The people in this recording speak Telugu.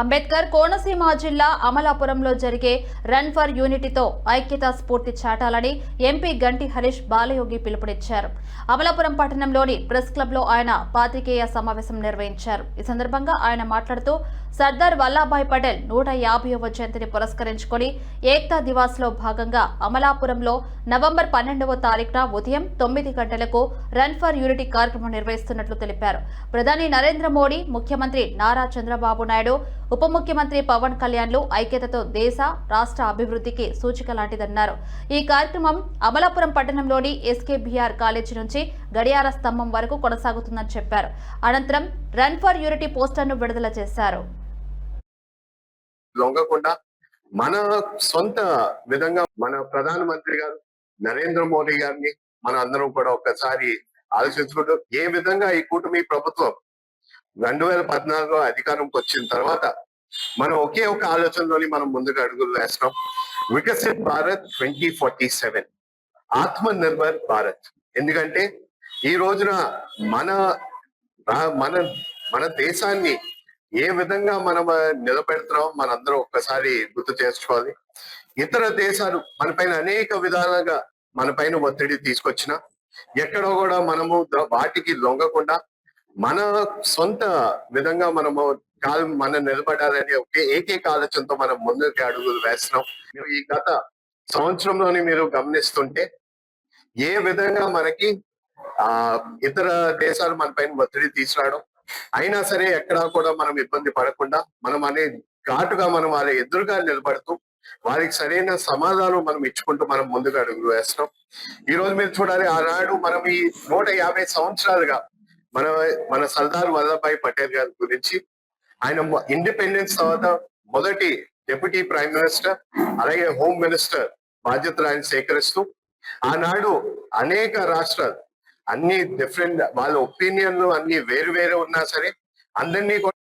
అంబేద్కర్ కోనసీమ జిల్లా అమలాపురంలో జరిగే రన్ ఫర్ యూనిటీతో ఐక్యతా స్ఫూర్తి చాటాలని ఎంపీ గంటి హరీష్ బాలయోగి పిలుపునిచ్చారు. అమలాపురం పట్టణంలోని ప్రెస్ క్లబ్లో ఆయన పాత్రికేయ సమావేశం నిర్వహించారు. ఈ సందర్భంగా ఆయన మాట్లాడుతూ సర్దార్ వల్లాభాయ్ పటేల్ నూట యాభైవ జయంతిని పురస్కరించుకొని ఏక్తా దివాస్లో భాగంగా అమలాపురంలో నవంబర్ పన్నెండవ తారీఖున ఉదయం తొమ్మిది గంటలకు రన్ ఫర్ యూనిటీ కార్యక్రమం నిర్వహిస్తున్నట్లు తెలిపారు. ప్రధాని నరేంద్ర మోడీ ముఖ్యమంత్రి నారా చంద్రబాబు నాయుడు ఉప ముఖ్యమంత్రి పవన్ కళ్యాణ్లు ఐక్యతతో దేశ రాష్ట్ర అభివృద్ధికి సూచిక లాంటిదన్నారు ఈ కార్యక్రమం అమలాపురం పట్టణంలోని ఎస్కే కాలేజీ నుంచి గడియార స్తంభం వరకు కొనసాగుతుందని చెప్పారు. అనంతరం రన్ ఫర్ యూనిటీ పోస్టర్ను విడుదల చేశారు. మన సొంత విధంగా మన ప్రధానమంత్రి గారు నరేంద్ర మోడీ గారిని మన అందరం కూడా ఒక్కసారి ఆలోచించుకుంటూ ఏ విధంగా ఈ కూటమి ప్రభుత్వం రెండు వేల పద్నాలుగులో అధికారంకి వచ్చిన తర్వాత మనం ఒకే ఒక ఆలోచనలోని మనం ముందుకు అడుగులు వేస్తాం. Viksit Bharat twenty forty seven. Atma Nirbhar Bharat. ఎందుకంటే ఈ రోజున మన మన మన దేశాన్ని ఏ విధంగా మనం నిలబెడుతున్నాం మనందరం ఒక్కసారి గుర్తు చేసుకోవాలి. ఇతర దేశాలు మనపైన అనేక విధాలుగా మనపైన ఒత్తిడి తీసుకొచ్చిన ఎక్కడో కూడా మనము వాటికి లొంగకుండా మన సొంత విధంగా మనము కాలు మనం నిలబడాలని ఒకే ఏకైక ఆలోచనతో మనం ముందుకు అడుగులు వేస్తున్నాం. మీరు ఈ గత సంవత్సరంలోని మీరు గమనిస్తుంటే ఏ విధంగా మనకి ఆ ఇతర దేశాలు మన పైన ఒత్తిడి తీసుకురావడం అయినా సరే ఎక్కడా కూడా మనం ఇబ్బంది పడకుండా మనం అనే ఘాటుగా మనం వాళ్ళ ఎదురుగా నిలబడుతూ వారికి సరైన సమాధానం మనం ఇచ్చుకుంటూ మనం ముందుకు అడుగులు వేస్తున్నాం. ఈ రోజు మీరు చూడాలి ఆనాడు మనం ఈ నూట యాభై సంవత్సరాలుగా మన మన సర్దార్ వల్లభాయ్ పటేల్ గారి గురించి ఆయన ఇండిపెండెన్స్ తర్వాత మొదటి డెప్యూటీ ప్రైమ్ మినిస్టర్ అలాగే హోమ్ మినిస్టర్ బాధ్యతలు ఆయన సేకరిస్తూ ఆనాడు అనేక రాష్ట్రాలు అన్ని డిఫరెంట్ వాళ్ళ ఒపీనియన్లు అన్ని వేరు వేరు ఉన్నా సరే అందరినీ కూడా